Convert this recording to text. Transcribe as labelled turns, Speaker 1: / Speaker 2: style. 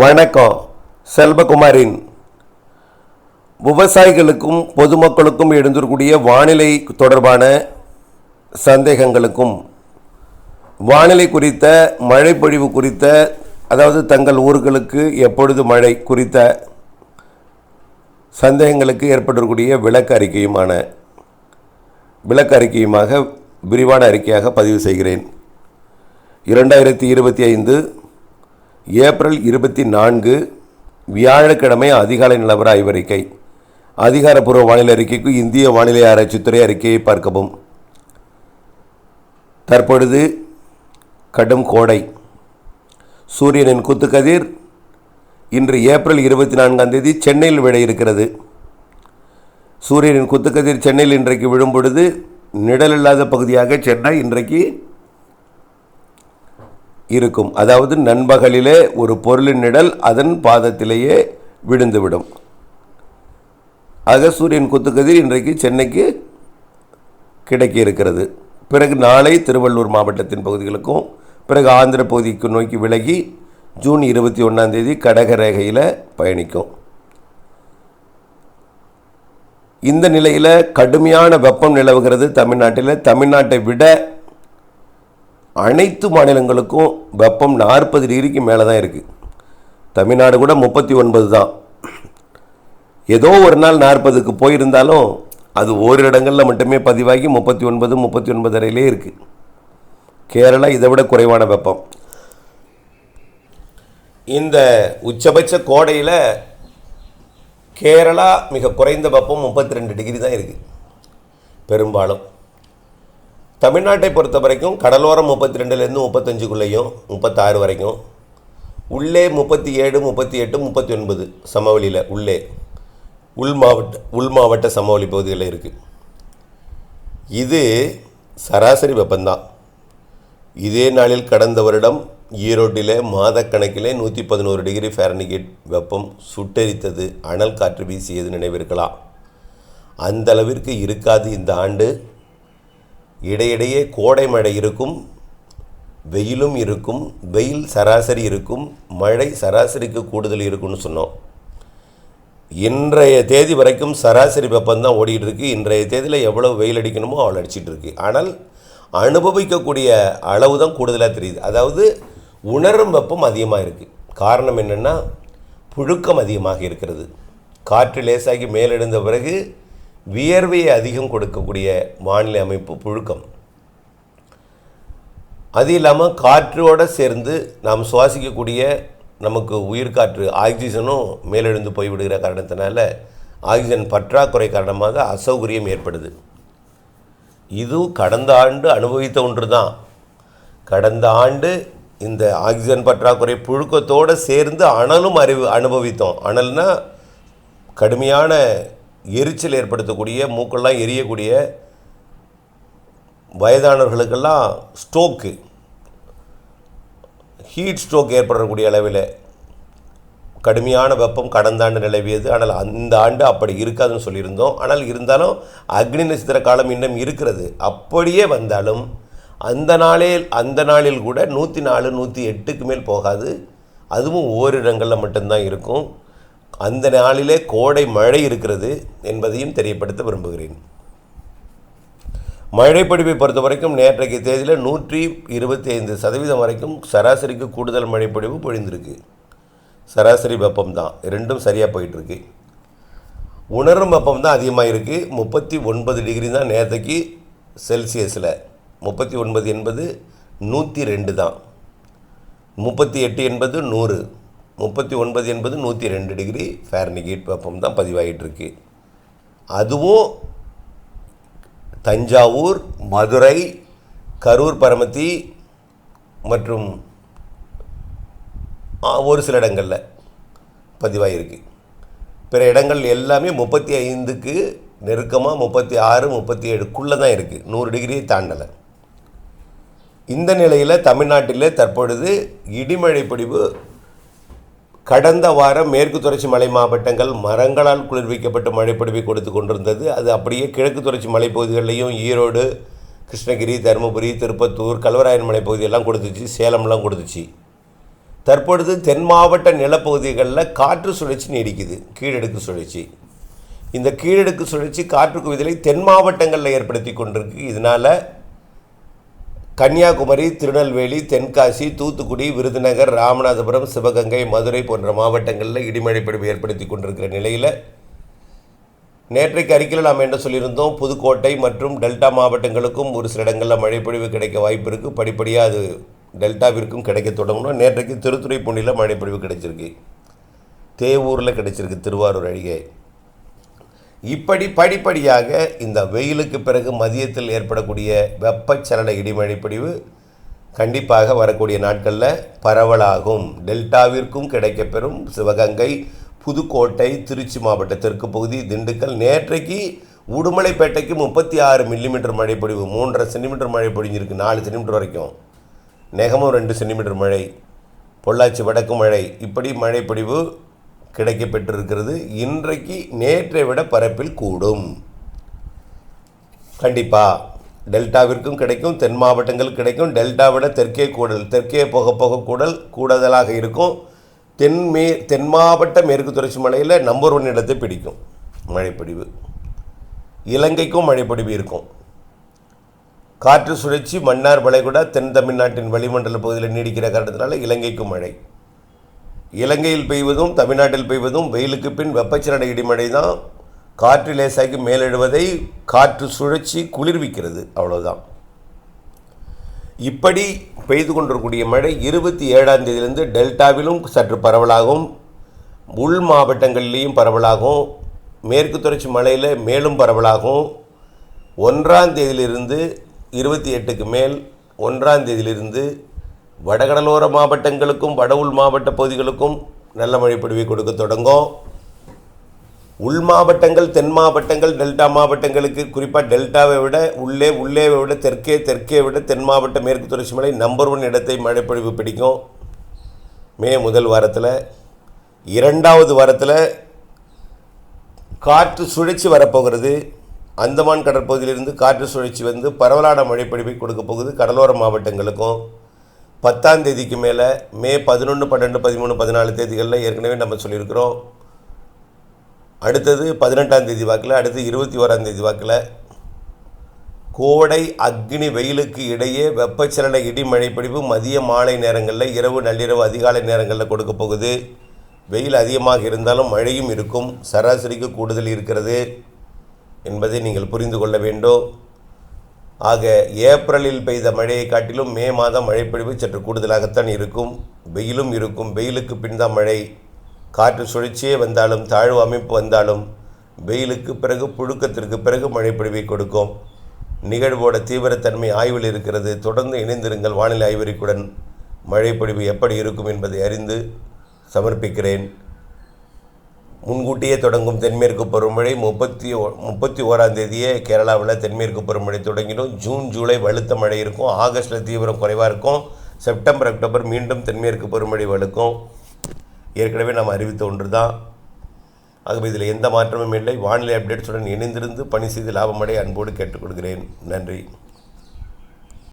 Speaker 1: வணக்கம் செல்வகுமாரின். விவசாயிகளுக்கும் பொதுமக்களுக்கும் எழுந்திருக்கூடிய வானிலை தொடர்பான சந்தேகங்களுக்கும் வானிலை குறித்த மழைப்பொழிவு குறித்த அதாவது தங்கள் ஊர்களுக்கு எப்பொழுது மழை குறித்த சந்தேகங்களுக்கு ஏற்பட்டிருக்கக்கூடிய விளக்க அறிக்கையுமான விளக்க அறிக்கையுமாக விரிவான அறிக்கையாக பதிவு செய்கிறேன். இரண்டாயிரத்தி இருபத்தி ஐந்து ஏப்ரல் இருபத்தி நான்கு வியாழக்கிழமை அதிகாலை நிலவர ஆய்வறிக்கை. அதிகாரப்பூர்வ வானிலை அறிக்கைக்கு இந்திய வானிலை ஆராய்ச்சித்துறை அறிக்கையை பார்க்கவும். தற்பொழுது கடும் கோடை. சூரியனின் குத்துக்கதிர் இன்று ஏப்ரல் இருபத்தி நான்காம் தேதி சென்னையில் விட இருக்கிறது சூரியனின் குத்துக்கதிர் சென்னையில் இன்றைக்கு விழும் பொழுது நிழல் இல்லாத பகுதியாக சென்னை இன்றைக்கு இருக்கும். அதாவது நண்பகலிலே ஒரு பொருளின் நிழல் அதன் பாதத்திலேயே விழுந்துவிடும். ஆக சூரியன் குத்துக்கதிர் இன்றைக்கு சென்னைக்கு கிடைக்க இருக்கிறது பிறகு நாளை திருவள்ளூர் மாவட்டத்தின் பகுதிகளுக்கும் பிறகு ஆந்திர பகுதிக்கு நோக்கி விலகி ஜூன் இருபத்தி ஒன்றாம் தேதி கடக ரேகையில் பயணிக்கும். இந்த நிலையில் கடுமையான வெப்பம் நிலவுகிறது தமிழ்நாட்டில். தமிழ்நாட்டை விட அனைத்து மாநிலங்களுக்கும் வெப்பம் நாற்பது டிகிரிக்கு மேலே தான் இருக்குது தமிழ்நாடு கூட முப்பத்தி ஒன்பது தான். ஏதோ ஒரு நாள் நாற்பதுக்கு போயிருந்தாலும் அது ஓரிரு இடங்களில் மட்டுமே பதிவாகி முப்பத்தி ஒன்பது முப்பத்தி ஒன்பது வரையிலே இருக்குது கேரளா இதை விட குறைவான வெப்பம். இந்த உச்சபட்ச கோடையில் கேரளா மிக குறைந்த வெப்பம் முப்பத்தி ரெண்டு டிகிரி தான் இருக்குது பெரும்பாலும். தமிழ்நாட்டை பொறுத்த வரைக்கும் கடலோரம் முப்பத்தி ரெண்டுலேருந்து முப்பத்தஞ்சுக்குள்ளேயும் முப்பத்தாறு வரைக்கும் உள்ளே முப்பத்தி ஏழு முப்பத்தி எட்டு முப்பத்தி ஒன்பது சமவெளியில் உள்ளே உள் மாவட்ட உள் மாவட்ட சமவெளி பகுதிகளில் இருக்குது இது சராசரி வெப்பம்தான். இதே நாளில் கடந்த வருடம் ஈரோட்டில் மாதக்கணக்கிலே நூற்றி பதினோரு டிகிரி ஃபேரனிகேட் வெப்பம் சுட்டெரித்தது அனல் காற்று வீசியது நினைவிருக்கலாம். அந்தளவிற்கு இருக்காது இந்த ஆண்டு. இடையிடையே கோடை மழை இருக்கும் வெயிலும் இருக்கும் வெயில் சராசரி இருக்கும் மழை சராசரிக்கு கூடுதல் இருக்கும்னு சொன்னோம். இன்றைய தேதி வரைக்கும் சராசரி வெப்பம்தான் ஓடிக்கிட்டு இருக்கு. இன்றைய தேதியில் எவ்வளோ வெயில் அடிக்கணுமோ அவ்வளோ அடிச்சிட்டு இருக்கு. ஆனால் அனுபவிக்கக்கூடிய அளவு தான் கூடுதலாக தெரியுது. அதாவது உணரும் வெப்பம் அதிகமாக இருக்குது காரணம் என்னென்னா புழுக்கம் அதிகமாக இருக்கிறது. காற்று லேசாகி மேலெழுந்த பிறகு வியர்வையை அதிகம் கொடுக்கக்கூடிய வானிலை அமைப்பு புழுக்கம். அது இல்லாமல் காற்றோடு சேர்ந்து நாம் சுவாசிக்கக்கூடிய நமக்கு உயிர் காற்று ஆக்சிஜனும் மேலெழுந்து போய்விடுகிற காரணத்தினால ஆக்சிஜன் பற்றாக்குறை காரணமாக அசௌகரியம் ஏற்படுது. இது கடந்த ஆண்டு அனுபவித்த ஒன்று தான் கடந்த ஆண்டு இந்த ஆக்சிஜன் பற்றாக்குறை புழுக்கத்தோடு சேர்ந்து அனலும் அறிவு அனுபவித்தோம். அனல்னால் கடுமையான எரிச்சல் ஏற்படுத்தக்கூடிய மூக்கெல்லாம் எரியக்கூடிய வயதானவர்களுக்கெல்லாம் ஸ்ட்ரோக்கு ஹீட் ஸ்ட்ரோக் ஏற்படக்கூடிய அளவில் கடுமையான வெப்பம் கடந்த ஆண்டு நிலவியது. ஆனால் அந்த ஆண்டு அப்படி இருக்காதுன்னு சொல்லியிருந்தோம். ஆனால் இருந்தாலும் அக்னி நட்சத்திர காலம் இன்னும் இருக்கிறது. அப்படியே வந்தாலும் அந்த நாளில் அந்த நாளில் கூட நூற்றி நாலு நூற்றி எட்டுக்கு மேல் போகாது. அதுவும் ஓரிடங்களில் மட்டும்தான் இருக்கும். அந்த நாளிலே கோடை மழை இருக்கிறது என்பதையும் தெரியப்படுத்த விரும்புகிறேன். மழைப்பொழிவை பொறுத்த வரைக்கும் நேற்றைக்கு தேதியில் நூற்றி இருபத்தி ஐந்து சதவீதம் வரைக்கும் சராசரிக்கு கூடுதல் மழைப்பொழிவு பொழிந்திருக்கு. சராசரி வெப்பம் தான். ரெண்டும் சரியாக போயிட்டுருக்கு. உணரும் வெப்பம் தான் அதிகமாக இருக்குது முப்பத்தி ஒன்பது டிகிரி தான் நேற்றைக்கு செல்சியஸில். முப்பத்தி ஒன்பது என்பது நூற்றி ரெண்டு தான். முப்பத்தி எட்டு என்பது நூறு. முப்பத்தி ஒன்பது என்பது நூற்றி ரெண்டு டிகிரி ஃபேரனிகேட் வெப்பம் தான் பதிவாகிட்டுருக்கு அதுவும் தஞ்சாவூர் மதுரை கரூர் பரமத்தி மற்றும் ஒரு சில இடங்களில் பதிவாகிருக்கு பிற இடங்கள் எல்லாமே முப்பத்தி ஐந்துக்கு நெருக்கமாக முப்பத்தி ஆறு முப்பத்தி ஏழுக்குள்ளே தான் இருக்குது நூறு டிகிரியை தாண்டலை. இந்த நிலையில் தமிழ்நாட்டில் தற்பொழுது இடிமழை பிடிவு கடந்த வாரம் மேற்கு தொடர்ச்சி மலை மாவட்டங்கள் மரங்களால் குளிர்விக்கப்பட்டு மழைப்பொழிவை கொடுத்து கொண்டிருந்தது. அது அப்படியே கிழக்கு தொடர்ச்சி மலைப்பகுதிகளிலையும் ஈரோடு கிருஷ்ணகிரி தருமபுரி திருப்பத்தூர் கல்வராயன் மலைப்பகுதியெல்லாம் கொடுத்துச்சு சேலம்லாம் கொடுத்துச்சு. தற்பொழுது தென் மாவட்ட நிலப்பகுதிகளில் காற்று சுழற்சி நீடிக்குது கீழடுக்கு சுழற்சி. இந்த கீழடுக்கு சுழற்சி காற்று குவிதலை தென் மாவட்டங்களில் ஏற்படுத்தி கொண்டிருக்கு. இதனால் கன்னியாகுமரி திருநெல்வேலி தென்காசி தூத்துக்குடி விருதுநகர் ராமநாதபுரம் சிவகங்கை மதுரை போன்ற மாவட்டங்களில் இடிமழை பொழிவு ஏற்படுத்தி கொண்டிருக்கிற நிலையில் நேற்றைக்கு அறிக்கையில் நாம் என்ன சொல்லியிருந்தோம்? புதுக்கோட்டை மற்றும் டெல்டா மாவட்டங்களுக்கும் ஒரு சில இடங்களில் மழைப்பொழிவு கிடைக்க வாய்ப்பு இருக்குது படிப்படியாக அது டெல்டாவிற்கும் கிடைக்க தொடங்கணும். நேற்றைக்கு திருத்துறைப்பூண்டியில் மழைப்பொழிவு கிடைச்சிருக்கு. தேவூரில் கிடைச்சிருக்கு திருவாரூர் அழிகை இப்படி படிப்படியாக இந்த வெயிலுக்கு பிறகு மதியத்தில் ஏற்படக்கூடிய வெப்பச்சலன இடிமழைப்பொழிவு கண்டிப்பாக வரக்கூடிய நாட்களில் பரவலாகும். டெல்டாவிற்கும் கிடைக்கப்பெறும் சிவகங்கை புதுக்கோட்டை திருச்சி மாவட்ட தெற்கு பகுதி திண்டுக்கல். நேற்றைக்கு உடுமலைப்பேட்டைக்கு முப்பத்தி ஆறு மில்லிமீட்டர் மழை பொழிவு மூன்றரை சென்டிமீட்டர் மழை பொழிஞ்சிருக்கு நாலு சென்டிமீட்டர் வரைக்கும். நெகமும் ரெண்டு சென்டிமீட்டர் மழை பொள்ளாச்சி வடக்கு மழை இப்படி மழை பொழிவு கிடைக்கப்பெற்றிருக்கிறது. இன்றைக்கு நேற்றை விட பரப்பில் கூடும். கண்டிப்பாக டெல்டாவிற்கும் கிடைக்கும் தென் மாவட்டங்கள் கிடைக்கும். டெல்டா விட தெற்கே கூடல் தெற்கே போக போக கூடல் கூடுதலாக இருக்கும். தென் மே தென் மாவட்ட மேற்கு தொடர்ச்சி மலையில் நம்பர் ஒன் இடத்தை பிடிக்கும். மழைப்பொழிவு இலங்கைக்கும் மழைப்பொழிவு இருக்கும். காற்று சுழற்சி மன்னார் வளைகுடா தென் தமிழ்நாட்டின் வளிமண்டல பகுதியில் நீடிக்கிற காரணத்தினால இலங்கைக்கும் மழை. இலங்கையில் பெய்வதும் தமிழ்நாட்டில் பெய்வதும் வெயிலுக்கு பின் வெப்பச்சலன இடிமழை தான் காற்று லேசாக்கி மேலிடுவதை காற்று சுழற்சி குளிர்விக்கிறது. அவ்வளோதான் இப்படி பெய்து கொண்டிருக்கக்கூடிய மழை இருபத்தி ஏழாம் தேதியிலிருந்து டெல்டாவிலும் சற்று பரவலாகும் உள் மாவட்டங்களிலேயும் பரவலாகும் மேற்கு தொடர்ச்சி மலையில் மேலும் பரவலாகும் ஒன்றாம் தேதியிலிருந்து இருபத்தி எட்டுக்கு மேல் ஒன்றாம் தேதியிலிருந்து வடகடலோர மாவட்டங்களுக்கும் வட உள் மாவட்ட பகுதிகளுக்கும் நல்ல மழை பொழிவை கொடுக்க தொடங்கும். உள் மாவட்டங்கள் தென் மாவட்டங்கள் டெல்டா மாவட்டங்களுக்கு குறிப்பாக டெல்டாவை விட உள்ளே உள்ளே விட தெற்கே தெற்கே விட தென் மாவட்ட மேற்கு தொடர்ச்சி மலை நம்பர் ஒன் இடத்தை மழைப்பொழிவு பிடிக்கும். மே முதல் வாரத்தில் இரண்டாவது வாரத்தில் காற்று சுழற்சி வரப்போகிறது. அந்தமான் கடற்பகுதியிலிருந்து காற்று சுழற்சி வந்து பரவலான மழைப்பொழிவை கொடுக்க போகுது கடலோர மாவட்டங்களுக்கும். பத்தாம் தேதிக்கு மேலே மே பதினொன்று பன்னெண்டு பதிமூணு பதினாலு தேதிகளில் ஏற்கனவே நம்ம சொல்லியிருக்கிறோம். அடுத்தது பதினெட்டாம் தேதி வாக்கில் அடுத்து இருபத்தி ஓராம் தேதி வாக்கில் கோடை அக்னி வெயிலுக்கு இடையே வெப்பச்சலன இடி மழைப்பிடிப்பு மதிய மாலை நேரங்களில் இரவு நள்ளிரவு அதிகாலை நேரங்களில் கொடுக்க போகுது. வெயில் அதிகமாக இருந்தாலும் மழையும் இருக்கும். சராசரிக்கு கூடுதல் இருக்கிறது என்பதை நீங்கள் புரிந்து கொள்ள வேண்டும். ஆக ஏப்ரலில் பெய்த மழையை காட்டிலும் மே மாதம் மழைப்பொழிவு சற்று கூடுதலாகத்தான் இருக்கும். வெயிலும் இருக்கும். வெயிலுக்கு பின் தான் மழை. காற்று சுழற்சியே வந்தாலும் தாழ்வு அமைப்பு வந்தாலும் வெயிலுக்கு பிறகு புழுக்கத்திற்கு பிறகு மழைப்பொழிவை கொடுக்கும். நிகழ்வோட தீவிரத்தன்மை ஆய்வில் இருக்கிறது. தொடர்ந்து இணைந்திருங்கள் வானிலை ஆய்வறிக்குடன் மழைப்பொழிவு எப்படி இருக்கும் என்பதை அறிந்து சமர்ப்பிக்கிறேன். முன்கூட்டியே தொடங்கும் தென்மேற்கு பருவமழை முப்பத்தி ஓ முப்பத்தி ஓராம் தேதியே கேரளாவில் தென்மேற்கு பருவமழை தொடங்கிடும். ஜூன் ஜூலை வலுத்த மழை இருக்கும். ஆகஸ்ட்டில் தீவிரம் குறைவாக இருக்கும். செப்டம்பர் அக்டோபர் மீண்டும் தென்மேற்கு பருவமழை வலுக்கும். ஏற்கனவே நாம் அறிவித்த ஒன்று தான் ஆகவே இதில் எந்த மாற்றமும் இல்லை. வானிலை அப்டேட்ஸுடன் இணைந்திருந்து பணி செய்து லாபமடை அன்போடு கேட்டுக்கொள்கிறேன். நன்றி.